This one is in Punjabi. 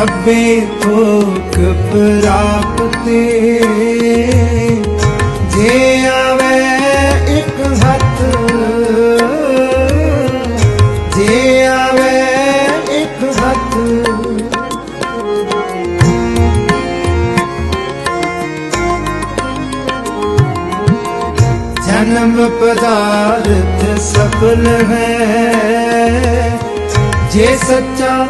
ਸਭੇ ਥੋਕ ਪ੍ਰਾਪਤੇ। ਜੇ ਆਵੇ ਇੱਕ ਹੱਥ, ਜੇ ਆਵੇ ਇੱਕ ਹੱਥ। ਜਨਮ ਪਦਾਰਥ ਸਫਲ ਹੈ। ਜੇ ਸੱਚਾ